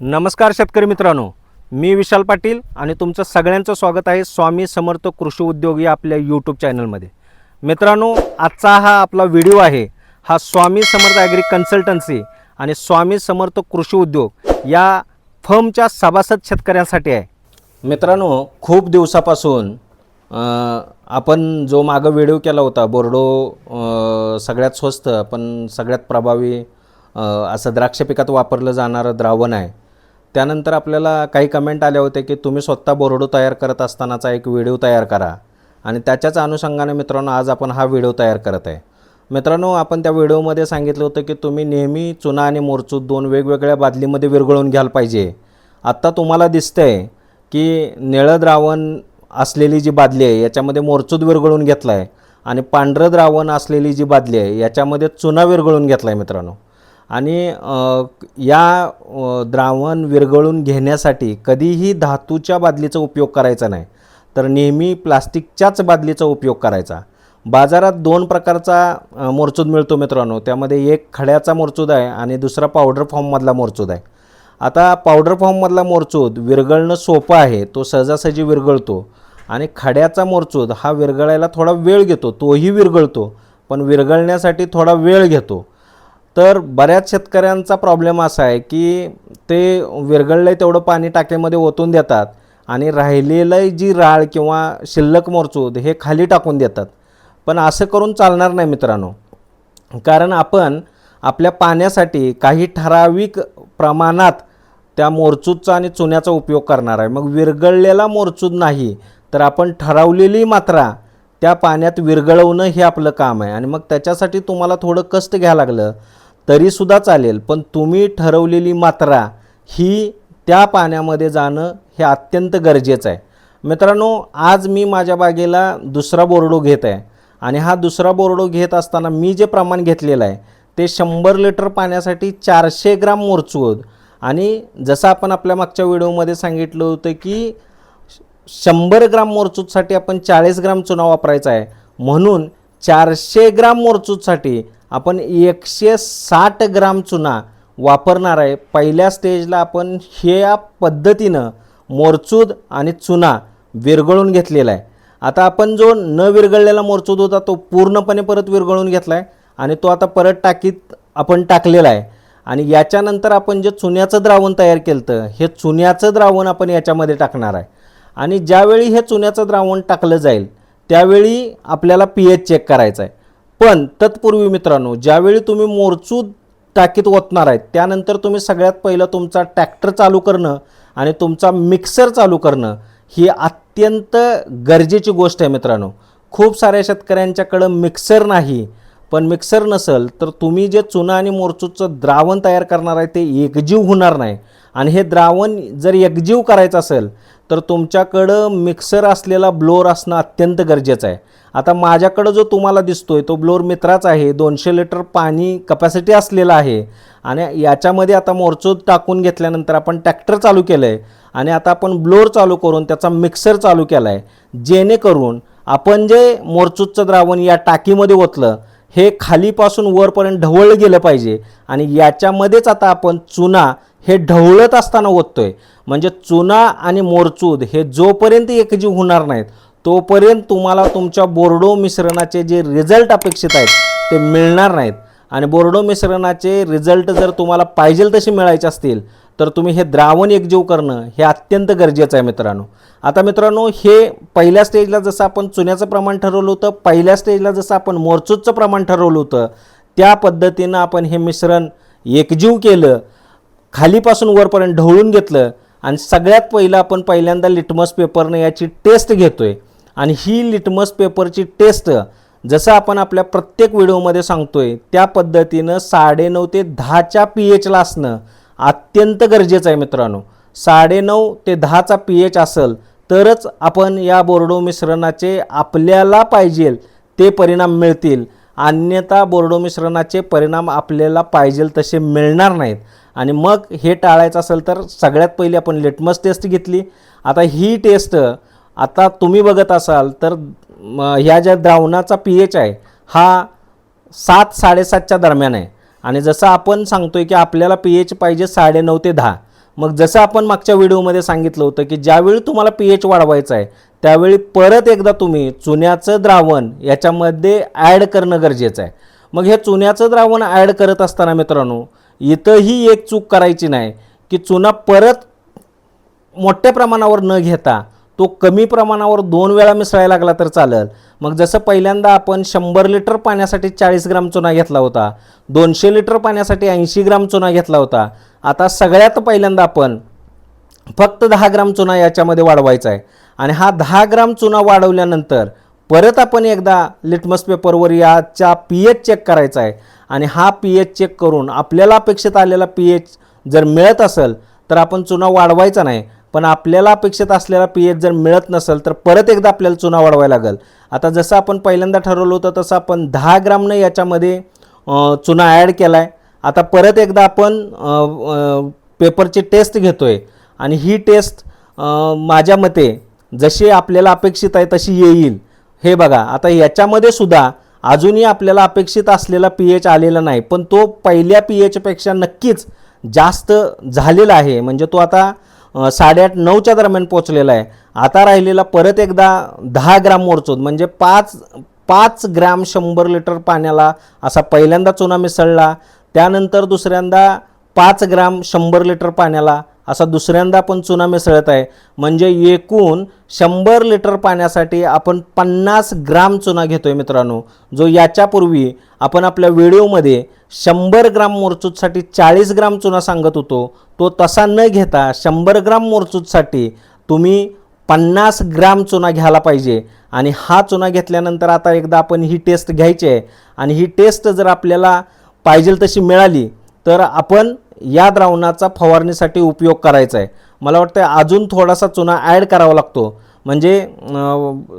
नमस्कार शेतकरी मित्रांनो मी विशाल पाटील आणि तुमचं सगळ्यांचं स्वागत आहे स्वामी समर्थ कृषी उद्योग या आपल्या यूट्यूब चॅनलमध्ये मित्रांनो आजचा हा आपला व्हिडिओ आहे हा स्वामी समर्थ ॲग्री कन्सल्टन्सी आणि स्वामी समर्थ कृषी उद्योग या फर्मच्या सभासद शेतकऱ्यांसाठी आहे. मित्रांनो खूप दिवसापासून आपण जो मागं व्हिडिओ केला होता बोर्डो सगळ्यात स्वस्त पण सगळ्यात प्रभावी असं द्राक्ष पिकात वापरलं जाणारं द्रावण आहे. त्यानंतर आपल्याला काही कमेंट आल्या होत्या की तुम्ही स्वतः बोर्डो तयार करत असतानाचा एक व्हिडिओ तयार करा. आणि त्याच्याच अनुषंगाने मित्रांनो आज आपण हा व्हिडिओ तयार करत आहे. मित्रांनो आपण त्या व्हिडिओमध्ये सांगितलं होतं की तुम्ही नेहमी चुना आणि मोरचूत दोन वेगवेगळ्या बादलीमध्ये विरघळून घ्यायला पाहिजे. आत्ता तुम्हाला दिसतंय की निळं द्रावण असलेली जी बादली आहे याच्यामध्ये मोरचूद विरघळून घेतला आहे आणि पांढरं द्रावण असलेली जी बादली आहे याच्यामध्ये चुना विरघळून घेतला आहे मित्रांनो. आणि या द्रावण विरघळून घेण्यासाठी कधीही धातूच्या बादलीचा उपयोग करायचा नाही. तर नेहमी प्लास्टिकच्याच बादलीचा उपयोग करायचा. बाजारात दोन प्रकारचा मोरचूद मिळतो मित्रांनो. त्यामध्ये एक खड्याचा मोरचूद आहे आणि दुसरा पावडर फॉर्ममधला मोरचूद आहे. आता पावडर फॉर्ममधला मोरचूद विरघळणं सोपं आहे तो सहजासहजी विरघळतो. आणि खड्याचा मोरचूद हा विरघळायला थोडा वेळ घेतो तोही विरघळतो पण विरघळण्यासाठी थोडा वेळ घेतो. तर बऱ्याच शेतकऱ्यांचा प्रॉब्लेम असा आहे की ते विरघळलं तेवढं पाणी टाकीमध्ये ओतून देतात आणि राहिलेलं जी राळ किंवा शिल्लक मोरचूद हे खाली टाकून देतात. पण असं करून चालणार नाही मित्रांनो. कारण आपण आपल्या पाण्यासाठी काही ठराविक प्रमाणात त्या मोरचूदचा आणि चुन्याचा उपयोग करणार आहे. मग विरघळलेला मोरचूद नाही तर आपण ठरवलेली मात्रा त्या पाण्यात विरघळवणं हे आपलं काम आहे. आणि मग त्याच्यासाठी तुम्हाला थोडं कष्ट घ्यावं लागलं. तरीसुद्धा चालेल पण तुम्ही ठरवलेली मात्रा ही त्या पाण्यामध्ये जाणं हे अत्यंत गरजेचं आहे. मित्रांनो आज मी माझ्या बागेला दुसरा बोर्डो घेत आहे आणि हा दुसरा बोर्डो घेत असताना मी जे प्रमाण घेतलेलं आहे ते शंभर लिटर पाण्यासाठी चारशे ग्राम मोरचूद आणि जसं आपण आपल्या मागच्या व्हिडिओमध्ये सांगितलं होतं की शंभर ग्राम मोरचूदसाठी आपण चाळीस ग्राम चुना वापरायचा आहे. म्हणून चारशे ग्राम मोरचूदसाठी आपण एकशे साठ ग्राम चुना वापरणार आहे. पहिल्या स्टेजला आपण ह्या पद्धतीनं मोरचूद आणि चुना विरघळून घेतलेला आहे. आता आपण जो न विरघळलेला मोरचूद होता तो पूर्णपणे परत विरघळून घेतला आहे आणि तो आता परत टाकीत आपण टाकलेला आहे. आणि याच्यानंतर आपण जे चुन्याचं द्रावण तयार केलं होतं हे चुन्याचं द्रावण आपण याच्यामध्ये टाकणार आहे. आणि ज्यावेळी हे चुन्याचं द्रावण टाकलं जाईल त्यावेळी आपल्याला पी एच चेक करायचं आहे. पण तत्पूर्वी मित्रांनो ज्यावेळी तुम्ही मोरचूद टाकीत ओतणार आहेत त्यानंतर तुम्ही सगळ्यात पहिलं तुमचा ट्रॅक्टर चालू करणं आणि तुमचा मिक्सर चालू करणं ही अत्यंत गरजेची गोष्ट आहे मित्रांनो. खूप साऱ्या शेतकऱ्यांच्याकडं मिक्सर नाही पण मिक्सर नसेल तर तुम्ही जे चुना आणि मोरचूदचं द्रावण तयार करणार आहे ते एकजीव होणार नाही. आणि हे द्रावण जर एकजीव करायचं असेल तर तुमच्याकडं मिक्सर असलेला ब्लोअर असणं अत्यंत गरजेचं आहे. आता माझ्याकडं जो तुम्हाला दिसतो आहे तो ब्लोअर मित्राच आहे. दोनशे लिटर पाणी कपॅसिटी असलेला आहे. आणि याच्यामध्ये आता मोरचूद टाकून घेतल्यानंतर आपण ट्रॅक्टर चालू केलं आहे आणि आता आपण ब्लोअर चालू करून त्याचा मिक्सर चालू केला आहे जेणेकरून आपण जे मोरचूदचं द्रावण या टाकीमध्ये ओतलं हे खालीपासून वरपर्यंत ढवळलं गेलं पाहिजे. आणि याच्यामध्येच आता आपण चुना हे ढवळत असताना ओततोय. म्हणजे चुना आणि मोरचूद हे जोपर्यंत एकजीव होणार नाहीत तोपर्यंत तुम्हाला तुमच्या बोर्डो मिश्रणाचे जे रिझल्ट अपेक्षित आहेत ते मिळणार नाहीत. आणि बोर्डो मिश्रणाचे रिझल्ट जर तुम्हाला पाहिजे तसे मिळायचे असतील तर तुम्ही हे द्रावण एकजीव करणं हे अत्यंत गरजेचं आहे मित्रांनो. आता मित्रांनो हे पहिल्या स्टेजला जसं आपण चुन्याचं प्रमाण ठरवलं होतं पहिल्या स्टेजला जसं आपण मोरचूदचं प्रमाण ठरवलं होतं त्या पद्धतीनं आपण हे मिश्रण एकजीव केलं. खालीपासून वरपर्यंत ढवळून घेतलं आणि सगळ्यात पहिलं आपण पहिल्यांदा लिटमस पेपरनं याची टेस्ट घेतो आहे आणि ही लिटमस पेपरची टेस्ट जसं आपण आपल्या प्रत्येक व्हिडिओमध्ये सांगतोय त्या पद्धतीनं साडेनऊ ते दहाच्या पी एचला असणं अत्यंत गरजेचं आहे मित्रांनो. साडेनऊ ते दहाचा पी एच असेल तरच आपण या बोर्डो मिश्रणाचे आपल्याला पाहिजेल ते परिणाम मिळतील. अन्यथा बोर्डो मिश्रणाचे परिणाम आपल्याला पाहिजेल तसे मिळणार नाहीत. आणि मग हे टाळायचं असेल तर सगळ्यात पहिली आपण लिटमस टेस्ट घेतली. आता ही टेस्ट आता तुम्ही बघत असाल तर ह्या ज्या द्रावणाचा पी एच आहे हा सात साडेसातच्या दरम्यान आहे. आणि जसं आपण सांगतोय की आपल्याला पी एच पाहिजे साडेनऊ ते दहा. मग जसं आपण मागच्या व्हिडिओमध्ये सांगितलं होतं की ज्यावेळी तुम्हाला पी एच वाढवायचं आहे त्यावेळी परत एकदा तुम्ही चुन्याचं द्रावण याच्यामध्ये ॲड करणं गरजेचं आहे. मग हे चुन्याचं द्रावण ॲड करत असताना मित्रांनो इथंही एक चूक करायची नाही की चुना परत मोठ्या प्रमाणावर न घेता तो कमी प्रमाणावर दोन वेळा मिसळायला लागला तर चालेल. मग जसं पहिल्यांदा आपण शंभर लिटर पाण्यासाठी चाळीस ग्राम चुना घेतला होता दोनशे लिटर पाण्यासाठी ऐंशी ग्राम चुना घेतला होता आता सगळ्यात पहिल्यांदा आपण फक्त दहा ग्राम चुना याच्यामध्ये वाढवायचा आहे. आणि हा दहा ग्राम चुना वाढवल्यानंतर परत आपण एकदा लिटमस पेपरवर याच्या पी एच चेक करायचा आहे. आणि हा पी एच चेक करून आपल्याला अपेक्षित आलेला पी एच जर मिळत असेल तर आपण चुना वाढवायचा नाही. पण आपल्याला अपेक्षित असलेला पी एच जर मिळत नसेल तर परत एकदा आपल्याला चुना वाढवायला लागेल. आता जसं आपण पहिल्यांदा ठरवलं होतं तसं आपण दहा ग्रामनं याच्यामध्ये चुना ॲड केला आहे आता परत एकदा आपण पेपरची टेस्ट घेतो आहे आणि ही टेस्ट माझ्या मते जशी आपल्याला अपेक्षित आहे तशी येईल. हे बघा आता याच्यामध्ये सुद्धा अजूनही आपल्याला अपेक्षित असलेला पी एच आलेला नाही पण तो पहिल्या पी एचपेक्षा नक्कीच जास्त झालेला आहे. म्हणजे तो आता साडेआठ नऊच्या दरम्यान पोचलेला आहे. आता राहिलेला परत एकदा दहा ग्राम मोरचूद म्हणजे पाच पाच ग्रॅम शंभर लिटर पाण्याला असा पहिल्यांदा चुना मिसळला. त्यानंतर दुसऱ्यांदा पाच ग्राम शंभर लिटर पाण्याला असा दुसऱ्यांदा पण चुना मिसळत आहे. म्हणजे एकूण शंभर लिटर पाण्यासाठी आपण पन्नास ग्राम चुना घेतो आहे मित्रांनो. जो याच्यापूर्वी आपण आपल्या व्हिडिओमध्ये शंभर ग्राम मोरचूदसाठी चाळीस ग्राम चुना सांगत होतो. तो तसा न घेता शंभर ग्राम मोरचूदसाठी तुम्ही पन्नास ग्राम चुना घ्यायला पाहिजे. आणि हा चुना घेतल्यानंतर आता एकदा आपण ही टेस्ट घ्यायची आहे. आणि ही टेस्ट जर आपल्याला पाहिजे तशी मिळाली तर आपण या द्रावणाचा फवारणीसाठी उपयोग करायचा आहे. मला वाटतं अजून थोडासा चुना ॲड करावा लागतो. म्हणजे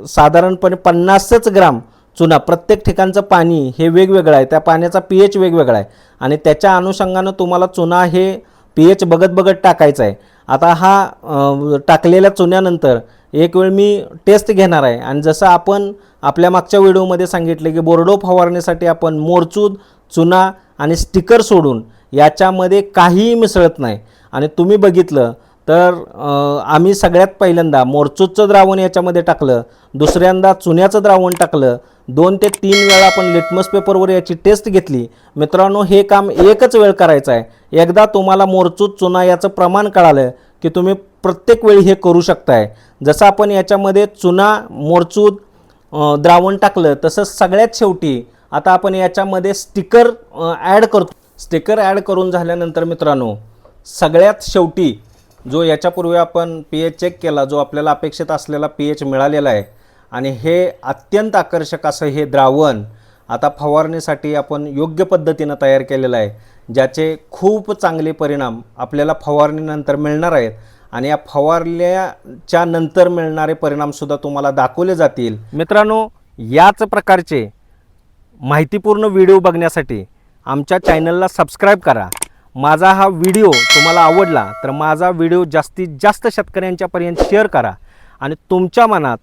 साधारणपणे पन्नासच ग्राम चुना प्रत्येक ठिकाणचं पाणी हे वेगवेगळं आहे. त्या पाण्याचा पी एच वेगवेगळा आहे. आणि त्याच्या अनुषंगानं तुम्हाला चुना हे पी एच बघत बघत टाकायचा आहे. आता हा टाकलेल्या चुन्यानंतर एक वेळ मी टेस्ट घेणार आहे. आणि जसं आपण आपल्या मागच्या व्हिडिओमध्ये सांगितले की बोर्डो फवारणीसाठी आपण मोरचूद चुना आणि स्टिकर सोडून याच्यामध्ये काहीही मिसळत नाही. आणि तुम्ही बघितलं तर आम्ही सगळ्यात पहिल्यांदा मोरचूदचं द्रावण याच्यामध्ये टाकलं दुसऱ्यांदा चुन्याचं द्रावण टाकलं दोन ते तीन वेळा आपण लिटमस पेपरवर याची टेस्ट घेतली. मित्रांनो हे काम एकच वेळ करायचं आहे. एकदा तुम्हाला मोरचूद चुना याचं प्रमाण कळालं की तुम्ही प्रत्येक वेळी हे करू शकताय. जसं आपण याच्यामध्ये चुना मोरचूद द्रावण टाकलं तसंच सगळ्यात शेवटी आता आपण याच्यामध्ये स्टिकर ॲड करतो. स्टिकर ॲड करून झाल्यानंतर मित्रांनो सगळ्यात शेवटी जो याच्यापूर्वी आपण पी एच चेक केला जो आपल्याला अपेक्षित असलेला पी एच मिळालेला आहे आणि हे अत्यंत आकर्षक असं हे द्रावण आता फवारणीसाठी आपण योग्य पद्धतीनं तयार केलेलं आहे ज्याचे खूप चांगले परिणाम आपल्याला फवारणीनंतर मिळणार आहेत. आणि या फवारल्याच्या नंतर मिळणारे परिणामसुद्धा तुम्हाला दाखवले जातील. मित्रांनो याच प्रकारचे माहितीपूर्ण व्हिडिओ बघण्यासाठी आमच्या चॅनलला सबस्क्राईब करा. माझा हा व्हिडिओ तुम्हाला आवडला तर माझा व्हिडिओ जास्तीत जास्त शेतकऱ्यांच्यापर्यंत शेअर करा आणि तुमच्या मनात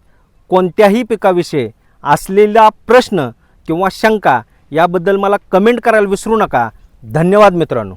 कोणत्याही पिकाविषयी असलेला प्रश्न किंवा शंका याबद्दल मला कमेंट करायला विसरू नका. धन्यवाद मित्रांनो.